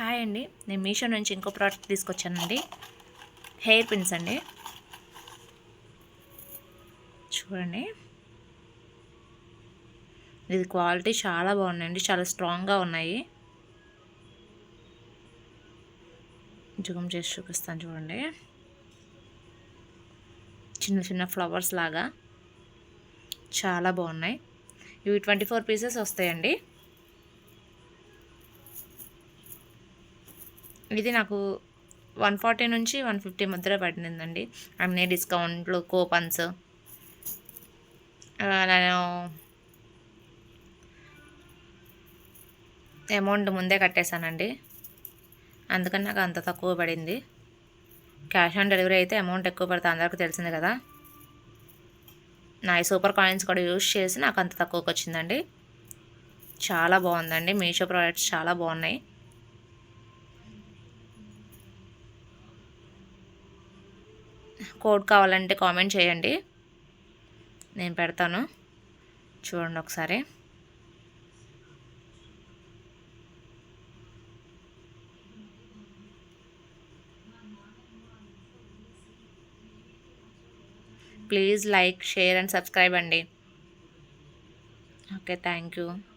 Hi అండి. నేను మీషో నుంచి ఇంకో ప్రోడక్ట్ తీసుకొచ్చానండి. హెయిర్ పిన్స్ అండి. చూడండి. ఇది క్వాలిటీ చాలా బాగున్నాయండి. చాలా స్ట్రాంగ్గా ఉన్నాయి. జూమ్ చేసి చూపిస్తాను చూడండి. చిన్న చిన్న ఫ్లవర్స్ లాగా. చాలా బాగున్నాయి. ఇవి ట్వంటీ ఫోర్ పీసెస్ వస్తాయండి. ఇది నాకు వన్ ఫార్టీ నుంచి వన్ ఫిఫ్టీ మధ్యలో పడిందండి అన్ని డిస్కౌంట్లు కూపన్స్. నేను అమౌంట్ ముందే కట్టేశానండి. అందుకని నాకు అంత తక్కువ పడింది. క్యాష్ ఆన్ డెలివరీ అయితే అమౌంట్ ఎక్కువ పడుతుంది అందరికీ తెలిసింది కదా. నా సూపర్ కాయిన్స్ కూడా యూజ్ చేసి నాకు అంత తక్కువకి వచ్చిందండి. చాలా బాగుందండి. మీషో ప్రోడక్ట్స్ చాలా బాగున్నాయి. కోడ్ కావాలంటే కామెంట్ చేయండి. నేను పెడతాను. చూడండి ఒకసారి. Please like share and subscribe అండి. Okay thank you.